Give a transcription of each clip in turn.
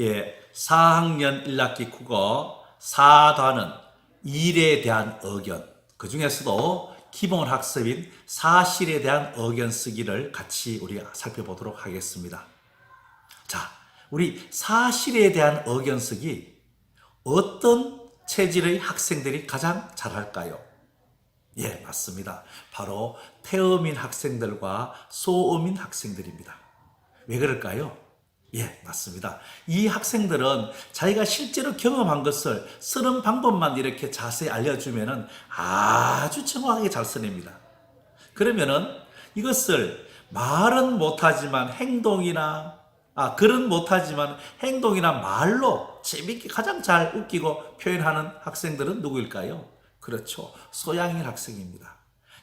예, 4학년 1학기 국어 4단은 일에 대한 의견, 그 중에서도 기본 학습인 사실에 대한 의견 쓰기를 같이 우리가 살펴보도록 하겠습니다. 자, 우리 사실에 대한 의견 쓰기 어떤 체질의 학생들이 가장 잘할까요? 예, 맞습니다. 바로 태음인 학생들과 소음인 학생들입니다. 왜 그럴까요? 예, 맞습니다. 이 학생들은 자기가 실제로 경험한 것을 쓰는 방법만 이렇게 자세히 알려주면은 아주 정확하게 잘 써냅니다. 그러면은 이것을 말은 못하지만 행동이나 아 글은 못하지만 행동이나 말로 재밌게 가장 잘 웃기고 표현하는 학생들은 누구일까요? 그렇죠. 소양인 학생입니다.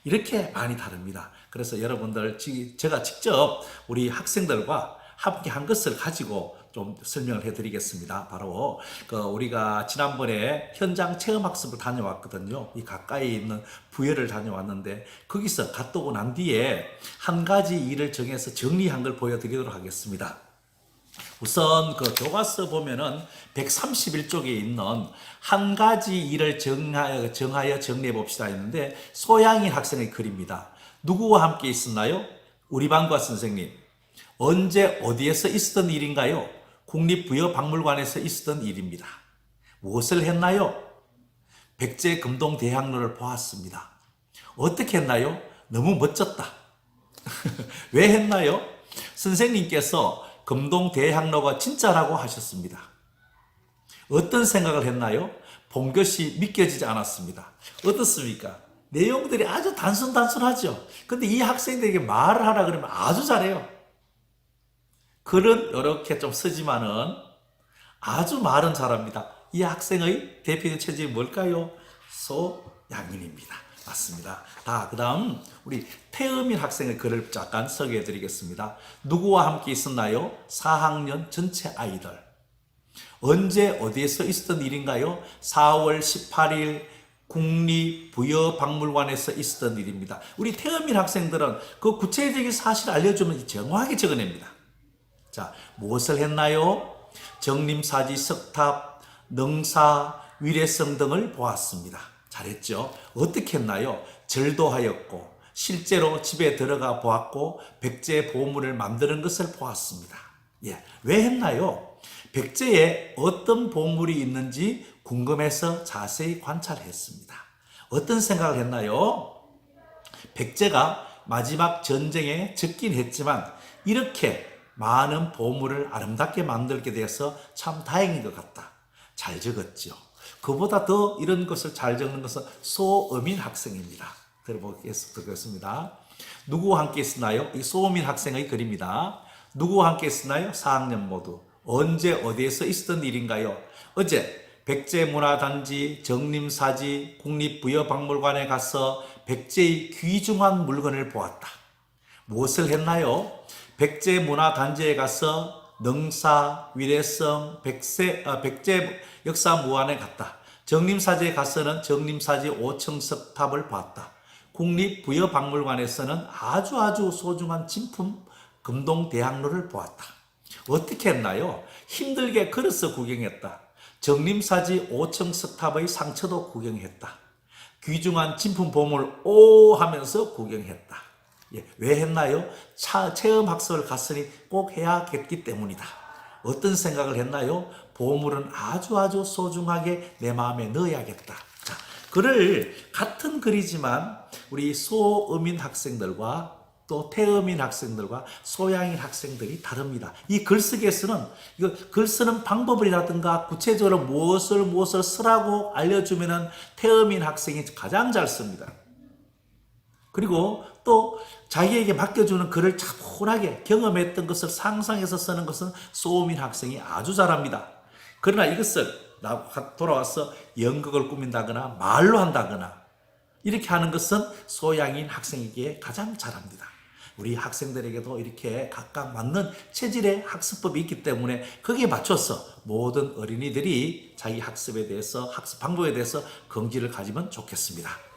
이렇게 많이 다릅니다. 그래서 여러분들 지- 제가 직접 우리 학생들과 함께 한 것을 가지고 좀 설명을 해드리겠습니다. 바로 그 우리가 지난번에 현장 체험 학습을 다녀왔거든요. 이 가까이 있는 부여를 다녀왔는데 거기서 갔다 오고 난 뒤에 한 가지 일을 정해서 정리한 걸 보여드리도록 하겠습니다. 우선 그 교과서 보면은 131쪽에 있는 한 가지 일을 정하여, 정하여 정리해 봅시다 했는데 소양인 학생의 글입니다. 누구와 함께 있었나요? 우리 반과 선생님. 언제 어디에서 있었던 일인가요? 국립부여박물관에서 있었던 일입니다. 무엇을 했나요? 백제 금동 대학로를 보았습니다. 어떻게 했나요? 너무 멋졌다. 왜 했나요? 선생님께서 금동 대학로가 진짜라고 하셨습니다. 어떤 생각을 했나요? 본 것이 믿겨지지 않았습니다. 어떻습니까? 내용들이 아주 단순단순하죠. 근데 이 학생들에게 말을 하라 그러면 아주 잘해요. 글은 이렇게 좀 쓰지만은 아주 말은 잘합니다. 이 학생의 대표적 체질이 뭘까요? 소양인입니다. 맞습니다. 다, 그 다음, 우리 태음인 학생의 글을 잠깐 소개해 드리겠습니다. 누구와 함께 있었나요? 4학년 전체 아이들. 언제 어디에서 있었던 일인가요? 4월 18일 국립부여박물관에서 있었던 일입니다. 우리 태음인 학생들은 그 구체적인 사실을 알려주면 정확하게 적어냅니다. 자, 무엇을 했나요? 정림사지, 석탑, 능사, 위례성 등을 보았습니다. 잘했죠? 어떻게 했나요? 절도하였고, 실제로 집에 들어가 보았고, 백제 보물을 만드는 것을 보았습니다. 예, 왜 했나요? 백제에 어떤 보물이 있는지 궁금해서 자세히 관찰했습니다. 어떤 생각을 했나요? 백제가 마지막 전쟁에 적긴 했지만 이렇게 많은 보물을 아름답게 만들게 되어서 참 다행인 것 같다. 잘 적었죠. 그보다 더 이런 것을 잘 적는 것은 소어민 학생입니다. 들어보겠습니다. 누구와 함께 있었나요? 이 소어민 학생의 글입니다. 누구와 함께 있었나요? 4학년 모두. 언제 어디에서 있었던 일인가요? 어제 백제문화단지 정림사지 국립부여박물관에 가서 백제의 귀중한 물건을 보았다. 무엇을 했나요? 백제 문화 단지에 가서 능사, 위례성, 백세, 아, 백제 역사 무안에 갔다. 정림사지에 가서는 정림사지 5층석 탑을 봤다. 국립부여박물관에서는 아주 아주 소중한 진품 금동대학로를 보았다. 어떻게 했나요? 힘들게 걸어서 구경했다. 정림사지 5층 석 탑의 상처도 구경했다. 귀중한 진품 보물 오 하면서 구경했다. 예, 왜 했나요? 차, 체험 학습을 갔으니 꼭 해야겠기 때문이다. 어떤 생각을 했나요? 보물은 아주 아주 소중하게 내 마음에 넣어야겠다. 자, 글을 같은 글이지만 우리 소음인 학생들과 또 태음인 학생들과 소양인 학생들이 다릅니다. 이 글쓰기에서는 이거 글 쓰는 방법이라든가 구체적으로 무엇을 무엇을 쓰라고 알려주면은 태음인 학생이 가장 잘 씁니다. 그리고 또 자기에게 맡겨주는 글을 차분하게 경험했던 것을 상상해서 쓰는 것은 소음인 학생이 아주 잘합니다. 그러나 이것을 나 돌아와서 연극을 꾸민다거나 말로 한다거나 이렇게 하는 것은 소양인 학생에게 가장 잘합니다. 우리 학생들에게도 이렇게 각각 맞는 체질의 학습법이 있기 때문에 거기에 맞춰서 모든 어린이들이 자기 학습에 대해서 학습 방법에 대해서 긍지를 가지면 좋겠습니다.